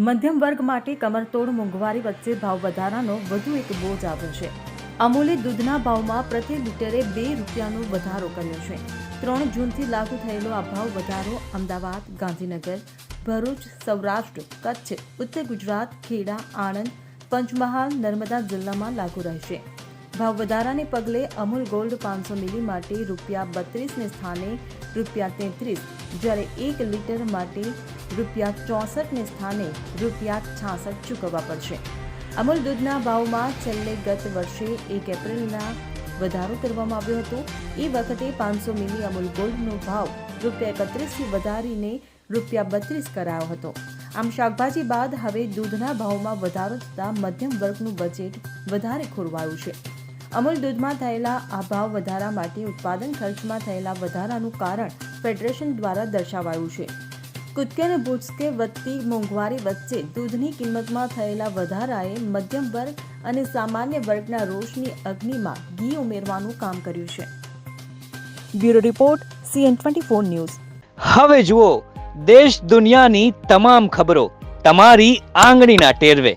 મધ્યમ વર્ગ માટે કમરતોડ મોંઘવારી વચ્ચે ભાવ વધારાનો વધુ એક બોજ આવ્યો છે. અમૂલે દૂધના ભાવમાં પ્રતિ લીટરે બે રૂપિયાનો વધારો કર્યો છે. ત્રણ જૂનથી લાગુ થયેલો આ ભાવ વધારો અમદાવાદ, ગાંધીનગર, ભરૂચ, સૌરાષ્ટ્ર, કચ્છ, ઉત્તર ગુજરાત, ખેડા, આણંદ, પંચમહાલ, નર્મદા જિલ્લામાં લાગુ રહેશે. ભાવ વધારાને પગલે અમૂલ ગોલ્ડ પાંચસો મિલી માટે રૂપિયા બત્રીસને સ્થાને રૂપિયા તેત્રીસ, જ્યારે એક લીટર માટે રૂપિયા ચોસઠને સ્થાને રૂપિયા છાસઠ ચૂકવવા પડશે. અમૂલ દૂધના ભાવમાં છેલ્લે ગત વર્ષે એક એપ્રિલના વધારો કરવામાં આવ્યો હતો. એ વખતે પાંચસો મિલી અમૂલ ગોલ્ડનો ભાવ રૂપિયા એકત્રીસથી વધારીને રૂપિયા બત્રીસ કરાયો હતો. આમ શાકભાજી બાદ હવે દૂધના ભાવમાં વધારો થતાં મધ્યમ વર્ગનું બજેટ વધારે ખોરવાયું છે. અમૂલ દૂધમાં થયેલા આ ભાવ વધારા માટે ઉત્પાદન ખર્ચમાં થયેલા વધારાનું કારણ ફેડરેશન દ્વારા દર્શાવાયું છે. કૂદકે અને ભૂસકે વધતી મોંઘવારી વચ્ચે દૂધની કિંમતમાં થયેલા વધારાએ મધ્યમ વર્ગ અને સામાન્ય વર્ગના રોષની અગ્નિમાં ઘી ઉમેરવાનું કામ કર્યું છે. Bureau report, CN twenty four news. હવે જુઓ, દેશ દુનિયાની તમામ ખબરો તમારી આંગળીના ટેરવે.